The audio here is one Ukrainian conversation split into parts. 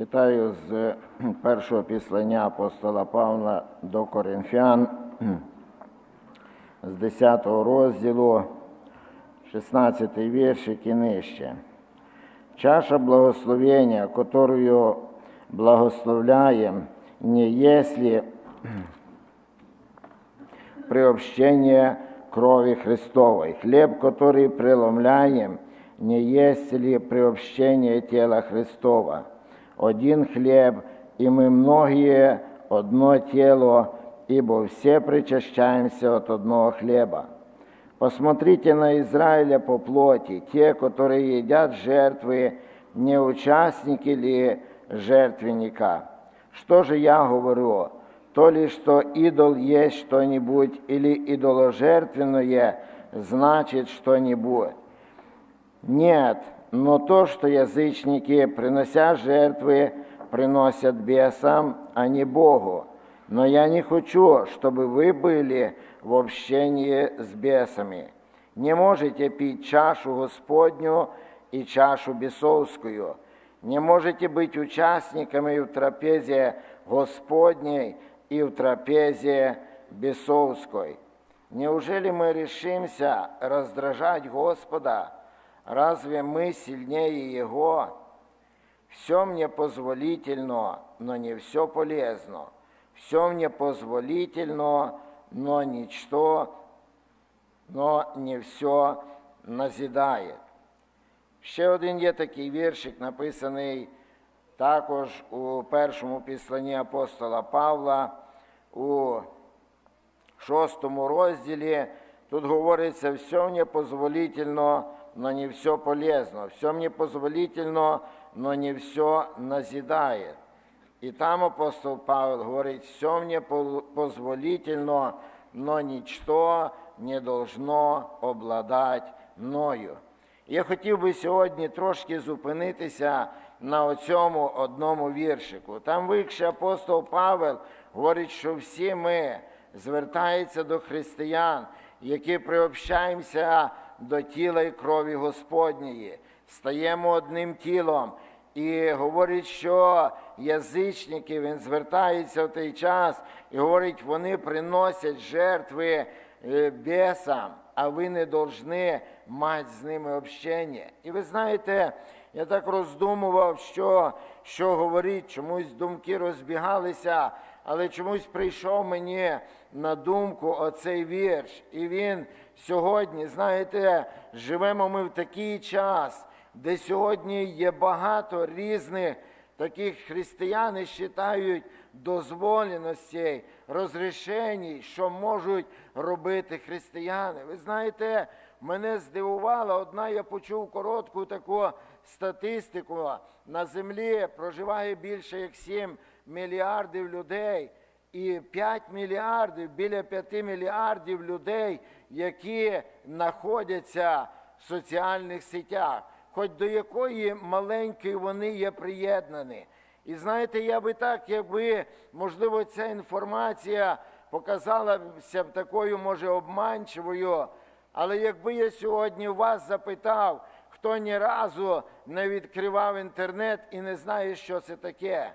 Читаю з першого післання апостола Павла до Коринфян з 10 розділу, 16 віршик і нижче. Чаша благословения, которую благословляем, не если приобщение крови Христовой. Хлеб, который преломляем, не есть ли приобщение тела Христова Один хлеб, и мы многие одно тело, ибо все причащаемся от одного хлеба. Посмотрите на Израиля по плоти, те, которые едят жертвы, не участники ли жертвенника. Что же я говорю? То ли, что идол есть что-нибудь, или идоложертвенное значит что-нибудь. Нет, но то, что язычники, принося жертвы, приносят бесам, а не Богу. Но я не хочу, чтобы вы были в общении с бесами. Не можете пить чашу Господню и чашу бесовскую. Не можете быть участниками в трапезе Господней и в трапезе бесовской. Неужели мы решимся раздражать Господа? Разве мы сильнее Его? Все мне позволительно, но не все полезно. Все мне позволительно, но ничто, но не все назидає. Ще один є такий віршик, написаний також у першому післанні апостола Павла у шостому розділі. Тут говориться, все мне позволительно, но не все полезно. Все мне позволительно, но не все назидает. І там апостол Павел говорить, все пол- позволительно, но ничто не должно обладать мною. Я хотів би сьогодні трошки зупинитися на цьому одному віршику. Там вище апостол Павел говорить, що всі ми звертається до християн, які приобщаємося до тіла і крові Господньої, стаємо одним тілом. І говорить, що язичники, він звертається в той час і говорить, вони приносять жертви е, бесам, а ви не должны мати з ними общення. І ви знаєте, я так роздумував, що, що говорить, чомусь думки розбігалися, але чомусь прийшов мені на думку оцей вірш. І він сьогодні, знаєте, живемо ми в такий час, де сьогодні є багато різних таких християни вважають дозволеностей, розрішень, що можуть робити християни. Ви знаєте, мене здивувала одна, я почув коротку таку статистику. На землі проживає більше як 7 мільярдів людей. І 5 мільярдів, біля 5 мільярдів людей, які знаходяться в соціальних сетях, хоч до якої маленької вони є приєднані. І знаєте, я би так, якби, можливо, ця інформація показалася б такою, може, обманчивою, але якби я сьогодні вас запитав, хто ні разу не відкривав інтернет і не знає, що це таке.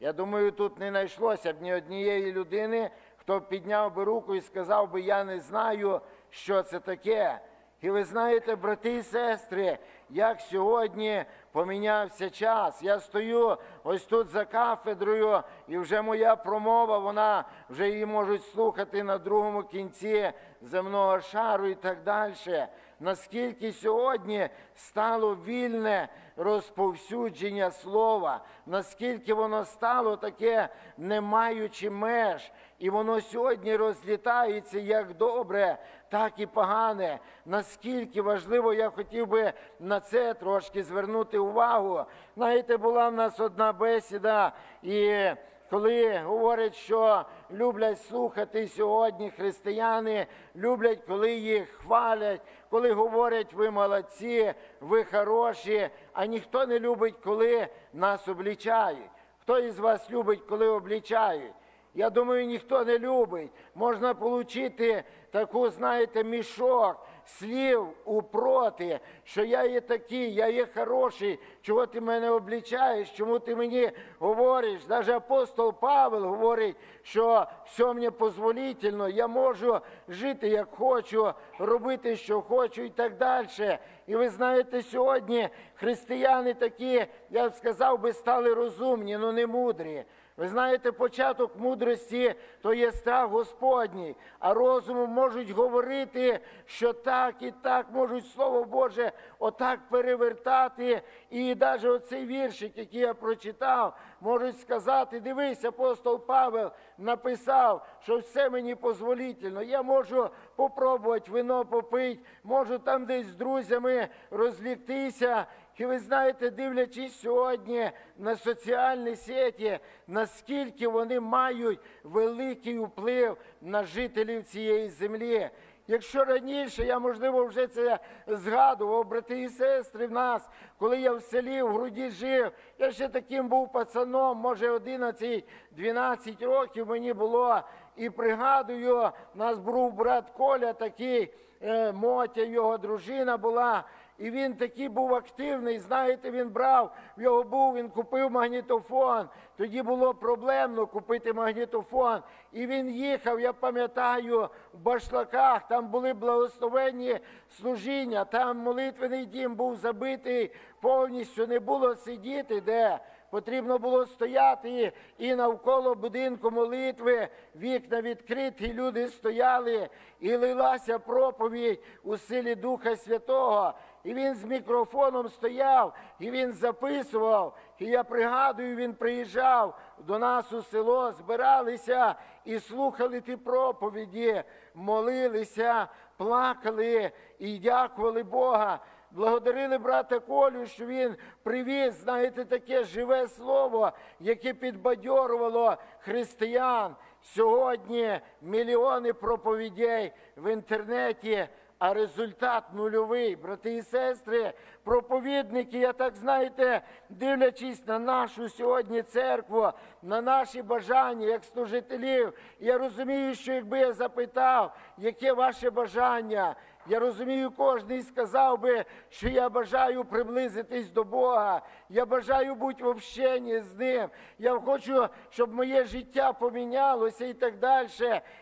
Я думаю, тут не знайшлося б ні однієї людини, хто підняв би руку і сказав би, я не знаю, що це таке. І ви знаєте, брати і сестри, як сьогодні помінявся час. Я стою ось тут за кафедрою, і вже моя промова, вона вже її можуть слухати на другому кінці земного шару і так далі. Наскільки сьогодні стало вільне розповсюдження слова, наскільки воно стало таке, не маючи меж, і воно сьогодні розлітається як добре, так і погане. Наскільки важливо, я хотів би на це трошки звернути увагу. Знаєте, була в нас одна бесіда, і коли говорять, що люблять слухати сьогодні християни, люблять, коли їх хвалять, коли говорять, ви молодці, ви хороші, а ніхто не любить, коли нас облічають. Хто із вас любить, коли облічають? Я думаю, ніхто не любить. Можна отримати таку, знаєте, мішок слів упроти, що я є такий, я є хороший, чого ти мене облічаєш, чому ти мені говориш. Навіть апостол Павел говорить, що все мені дозволительно, я можу жити як хочу, робити, що хочу і так далі. І ви знаєте, сьогодні християни такі, я б сказав би, стали розумні, але не мудрі. Ви знаєте, початок мудрості то є страх Господній, а розумом можуть говорити, що так і так можуть Слово Боже отак перевертати. І навіть оцей віршик, який я прочитав, можуть сказати: дивись, апостол Павел написав, що все мені дозволительно. Я можу попробувати вино попити, можу там десь з друзями розліктися. І ви знаєте, дивлячись сьогодні на соціальні сеті, наскільки вони мають великий вплив на жителів цієї землі. Якщо раніше я, можливо, вже це згадував, брати і сестри в нас, коли я в селі в груді жив, я ще таким був пацаном, може 11-12 років мені було. І пригадую, у нас був брат Коля такий, е, Мотя, його дружина була. І він такий був активний. Знаєте, він брав, в його був, він купив магнітофон. Тоді було проблемно купити магнітофон. І він їхав, я пам'ятаю, в башлаках, там були благословенні служіння, там молитвений дім був забитий повністю, не було сидіти де. Потрібно було стояти і навколо будинку молитви, вікна відкриті, люди стояли, і лилася проповідь у силі Духа Святого. І він з мікрофоном стояв, і він записував. І я пригадую, він приїжджав до нас у село, збиралися і слухали ті проповіді, молилися, плакали і дякували Бога. Благодарили брата Колю, що він привіз, знаєте, таке живе слово, яке підбадьорувало християн. Сьогодні мільйони проповідей в інтернеті, а результат нульовий. Брати і сестри, проповідники, я так знаєте, дивлячись на нашу сьогодні церкву, на наші бажання як служителів, я розумію, що якби я запитав, яке ваше бажання, я розумію, кожен сказав би, що я бажаю приблизитись до Бога, я бажаю бути в общенні з Ним. Я хочу, щоб моє життя помінялося і так далі.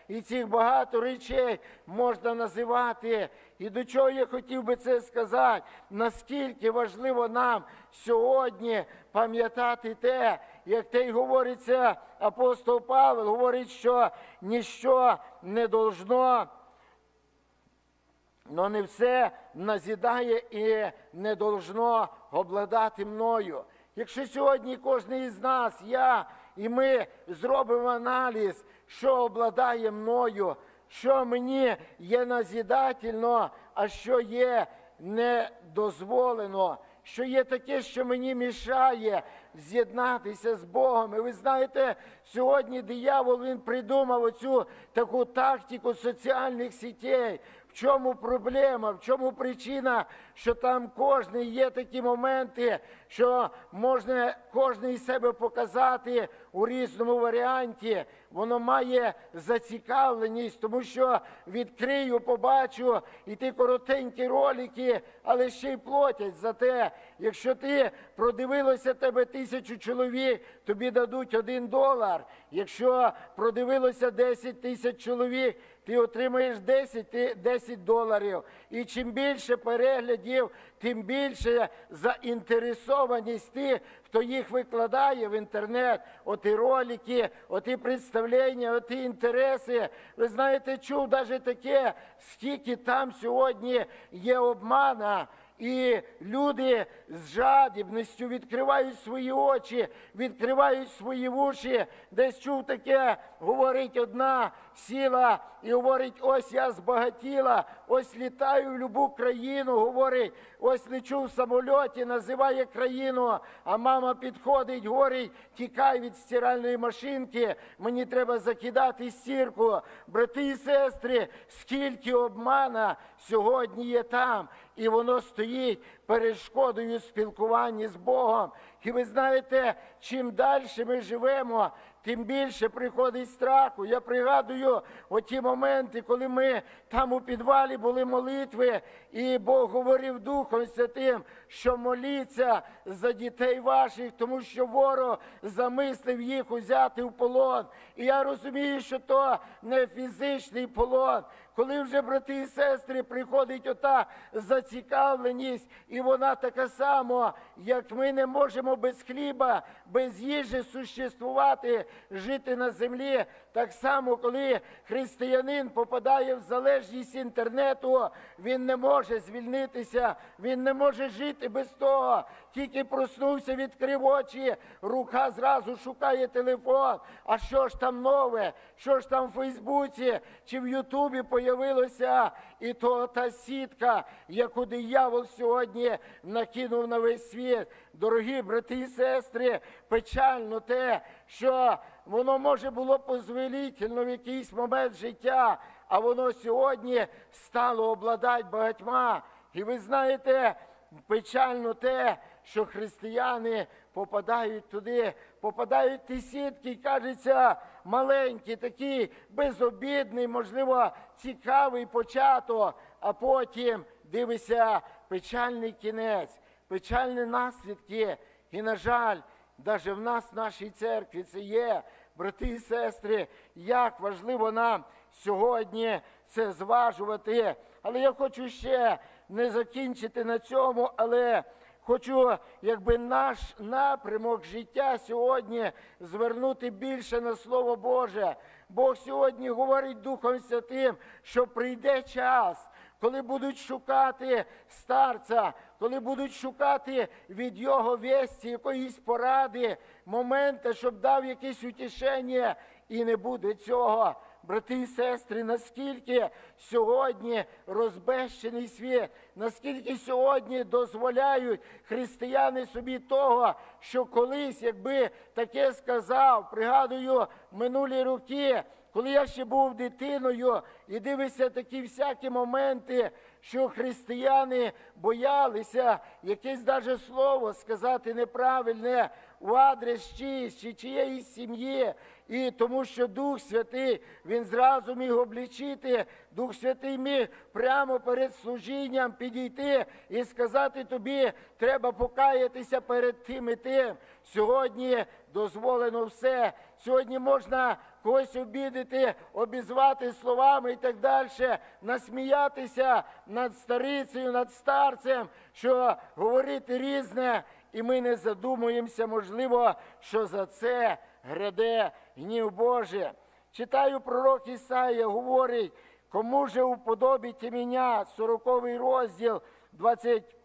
І цих багато речей можна називати. І до чого я хотів би це сказати, наскільки важливо нам сьогодні пам'ятати те, як те й говориться, апостол Павел говорить, що ніщо не должно но не все назідає і не должно обладати мною. Якщо сьогодні кожен із нас, я і ми зробимо аналіз, що обладає мною, що мені є назідательно, а що є недозволено, що є таке, що мені мішає з'єднатися з Богом. І ви знаєте, сьогодні диявол він придумав оцю таку тактику соціальних сітей. Чому проблема, в чому причина, що там кожен є такі моменти, що можна кожен себе показати у різному варіанті. Воно має зацікавленість, тому що відкрию, побачу і ті коротенькі ролики, але ще й платять за те. Якщо ти продивилося тебе тисячу чоловік, тобі дадуть один долар. Якщо продивилося 10 тисяч чоловік, ти отримаєш 10, ти- 10 доларів. І чим більше переглядів, тим більше заінтересованість тих, хто їх викладає в інтернет, оті ролики, оті представлення, оті інтереси. Ви знаєте, чув навіть таке, скільки там сьогодні є обмана. І люди з жадібністю відкривають свої очі, відкривають свої вуші. Десь чув таке, говорить одна сіла і говорить: ось я збагатіла, ось літаю в любу країну. Говорить, ось лечу в самольоті, називає країну. А мама підходить, говорить, тікай від стиральної машинки, мені треба закидати стірку. Брати і сестри, скільки обмана сьогодні є там, і воно стоїть перешкодою в спілкуванні з Богом. І ви знаєте, чим далі ми живемо, тим більше приходить страху. Я пригадую оті моменти, коли ми там у підвалі були молитви, і Бог говорив Духом Святим, що моліться за дітей ваших, тому що ворог замислив їх узяти в полон. І я розумію, що то не фізичний полон. Коли вже брати і сестри приходить ота зацікавленість, і вона така сама, як ми не можемо без хліба, без їжі существувати, жити на землі. Так само, коли християнин попадає в залежність інтернету, він не може звільнитися, він не може жити без того. Тільки проснувся, відкрив очі, рука зразу шукає телефон. А що ж там нове? Що ж там в Фейсбуці чи в Ютубі появилося? І то та сітка, яку диявол сьогодні накинув на весь світ. Дорогі брати і сестри, печально те, що воно може було позволітельно в якийсь момент життя, а воно сьогодні стало обладати багатьма. І ви знаєте, печально те, що християни попадають туди, попадають ті сітки, і кажеться, маленькі, такі безобідний, можливо, цікавий початок, а потім дивися печальний кінець, печальні наслідки. І, на жаль, навіть в нас, в нашій церкві, це є, брати і сестри, як важливо нам сьогодні це зважувати. Але я хочу ще не закінчити на цьому, але хочу, якби наш напрямок життя сьогодні звернути більше на Слово Боже. Бог сьогодні говорить Духом Святим, що прийде час. Коли будуть шукати старця, коли будуть шукати від його весті якоїсь поради, моменти, щоб дав якесь утішення, і не буде цього. Брати і сестри, наскільки сьогодні розбещений світ, наскільки сьогодні дозволяють християни собі того, що колись, якби таке сказав, пригадую минулі роки, коли я ще був дитиною і дивився такі всякі моменти, що християни боялися якесь даже слово сказати неправильне у адрес чиїсь чи чиєїсь сім'ї. І тому що Дух Святий, Він зразу міг облічити, Дух Святий міг прямо перед служінням підійти і сказати тобі, треба покаятися перед тим і тим. Сьогодні дозволено все. Сьогодні можна когось обідати, обізвати словами і так далі, насміятися над старицею, над старцем, що говорити різне, і ми не задумуємося, можливо, що за це гряде гнів Божий. Читаю пророк Ісаїя, говорить, кому же уподобите мене, 40 розділ, 25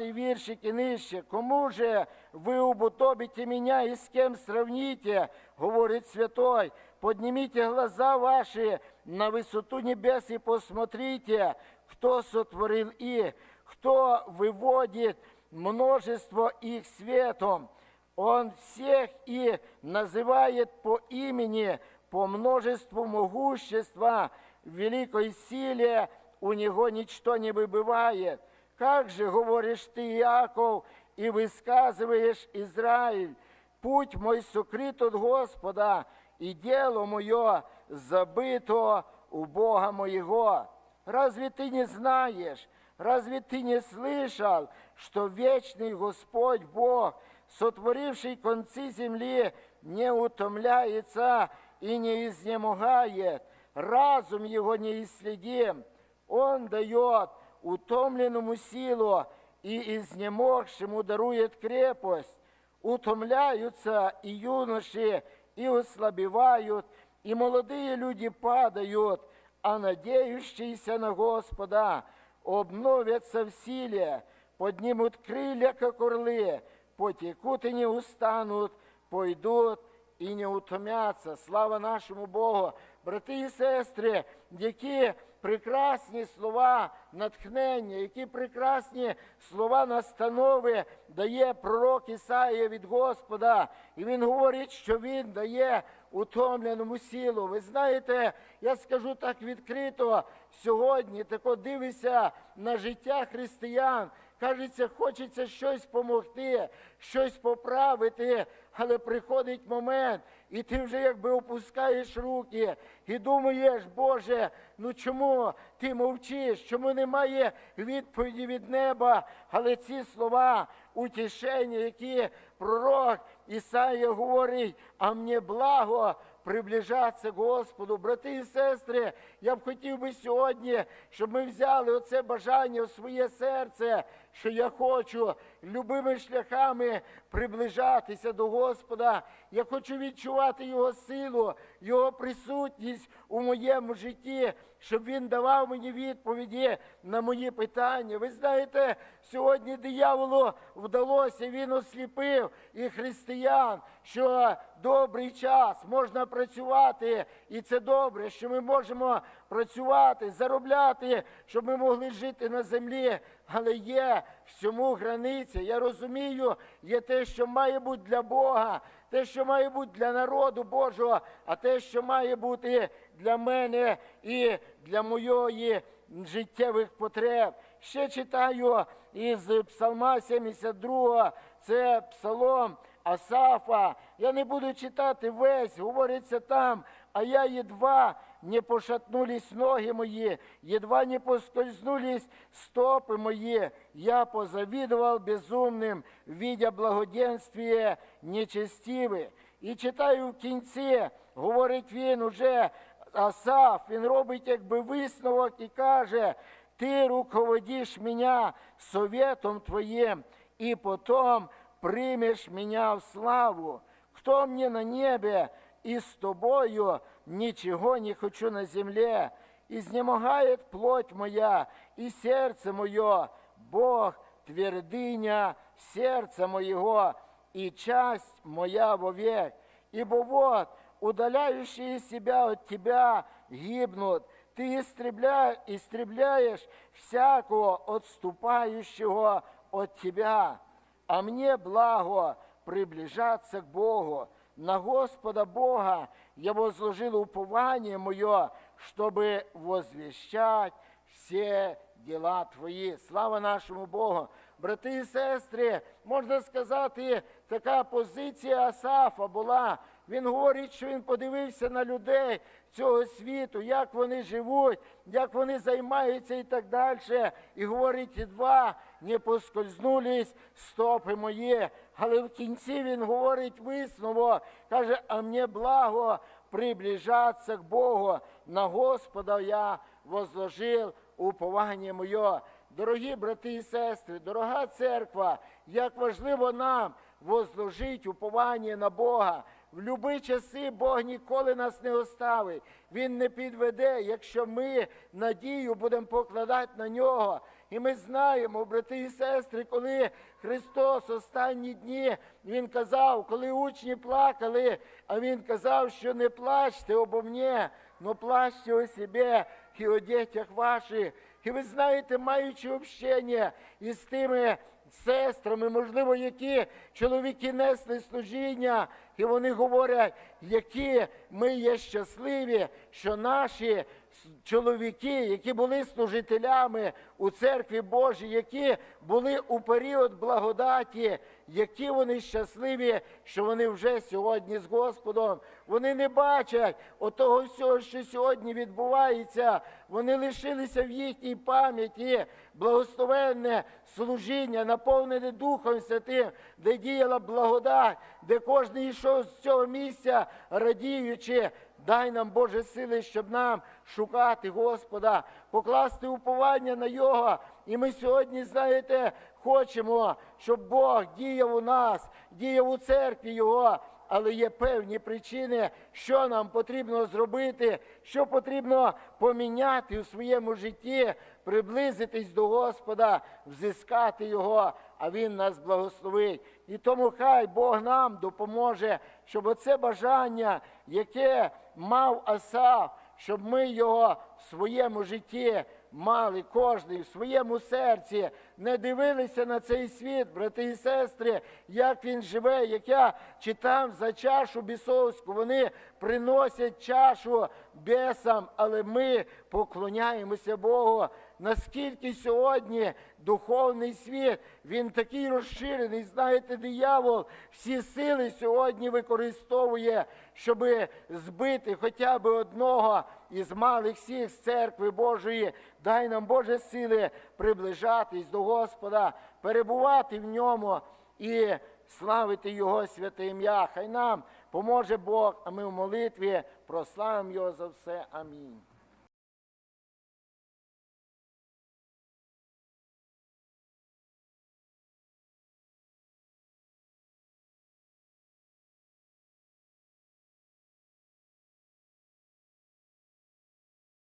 віршик і нижче, кому же ви уподобите мене і з ким сравните, говорить святой, поднимите глаза ваши на высоту небес и посмотрите, кто сотворил их, кто выводит множество их светом. Он всех и называет по имени, по множеству могущества, в великой силе у него ничто не выбывает. Как же говоришь ты, Иаков, и высказываешь Израиль, путь мой сокрыт от Господа, и дело мое забыто у Бога моего. Разве ты не знаешь, разве ты не слышал, что вечный Господь Бог, сотворивший концы земли, не утомляется и не изнемогает, разум его неисследим. Он дает утомленному силу и изнемогшему дарует крепость. Утомляются и юноши, и ослабевают, и молодые люди падают, а надеющиеся на Господа обновятся в силе, поднимут крылья, как орлы, потекут и не устанут, пойдут і не утомяться. Слава нашому Богу, брати і сестри, які прекрасні слова натхнення, які прекрасні слова настанови дає пророк Ісаїя від Господа. І він говорить, що він дає утомленому силу. Ви знаєте, я скажу так відкрито, сьогодні тако дивися на життя християн. кажеться, хочеться щось помогти, щось поправити, але приходить момент, і ти вже якби опускаєш руки і думаєш, Боже, ну чому ти мовчиш? Чому немає відповіді від неба? Але ці слова утішення, які пророк Ісаїя говорить, а мені благо приближатися Господу. Брати і сестри, я б хотів би сьогодні, щоб ми взяли оце бажання в своє серце, що я хочу любими шляхами приближатися до Господа. Я хочу відчувати Його силу, Його присутність у моєму житті, щоб Він давав мені відповіді на мої питання. Ви знаєте, сьогодні дияволу вдалося, він осліпив і християн, що добрий час можна працювати, і це добре, що ми можемо працювати, заробляти, щоб ми могли жити на землі. Але є всьому границя. Я розумію, є те, що має бути для Бога, те, що має бути для народу Божого, а те, що має бути для мене і для моєї життєвих потреб. Ще читаю із Псалма 72, це псалом Асафа. Я не буду читати весь, говориться там, а я едва не пошатнулись ноги мої, едва не поскользнулись стопы мои. Я позавидовал безумным, видя благоденствие нечестиве. І читаю в кінці, говорить він уже Асаф, він робить якби висновок і каже, ти руководиш меня советом твоим, и потом примешь меня в славу. Кто мне на небе, и с тобою ничего не хочу на земле. Изнемогает плоть моя и сердце мое, Бог твердыня сердца моего и часть моя вовек. Ибо вот, удаляющие себя от тебя гибнут, ты истребля... истребляешь всякого отступающего от тебя. А мне благо приближаться к Богу. На Господа Бога я возложил упование мое, чтобы возвещать все діла Твої. Слава нашому Богу! Брати і сестри, можна сказати, така позиція Асафа була. Він говорить, що він подивився на людей цього світу, як вони живуть, як вони займаються і так далі. І говорить, два не поскользнулись стопи мої. Але в кінці він говорить висновок, каже, а мені благо приближатися к Богу. На Господа я возложив уповання моє. Дорогі брати і сестри, дорога церква, як важливо нам возложити уповання на Бога. В любі часи Бог ніколи нас не оставить. Він не підведе, якщо ми надію будемо покладати на нього. І ми знаємо, брати і сестри, коли Христос останні дні Він казав, коли учні плакали, а Він казав, що не плачте обо мені, но плачте о себе і о дітях ваших. І ви знаєте, маючи общення із тими сестрами, можливо, які чоловіки несли служіння, і вони говорять, які ми є щасливі, що наші чоловіки, які були служителями у церкві Божій, які були у період благодаті, які вони щасливі, що вони вже сьогодні з Господом. Вони не бачать отого всього, що сьогодні відбувається. Вони лишилися в їхній пам'яті благословенне служіння, наповнене Духом Святим, де діяла благодать, де кожен йшов з цього місця, радіючи. Дай нам Боже сили, щоб нам шукати Господа, покласти уповання на Його. І ми сьогодні, знаєте, хочемо, щоб Бог діяв у нас, діяв у церкві Його. Але є певні причини, що нам потрібно зробити, що потрібно поміняти у своєму житті, приблизитись до Господа, взискати Його, а Він нас благословить. І тому хай Бог нам допоможе, щоб оце бажання, яке мав Асав, щоб ми його в своєму житті мали кожний в своєму серці, не дивилися на цей світ, брати і сестри, як він живе, як я читав за чашу бісовську, вони приносять чашу бесам, але ми поклоняємося Богу. Наскільки сьогодні духовний світ, він такий розширений. Знаєте, диявол всі сили сьогодні використовує, щоб збити хоча б одного із малих всіх з церкви Божої. Дай нам Боже сили приближатись до Господа, перебувати в ньому і славити Його святе ім'я. Хай нам поможе Бог, а ми в молитві прославимо Його за все. Амінь.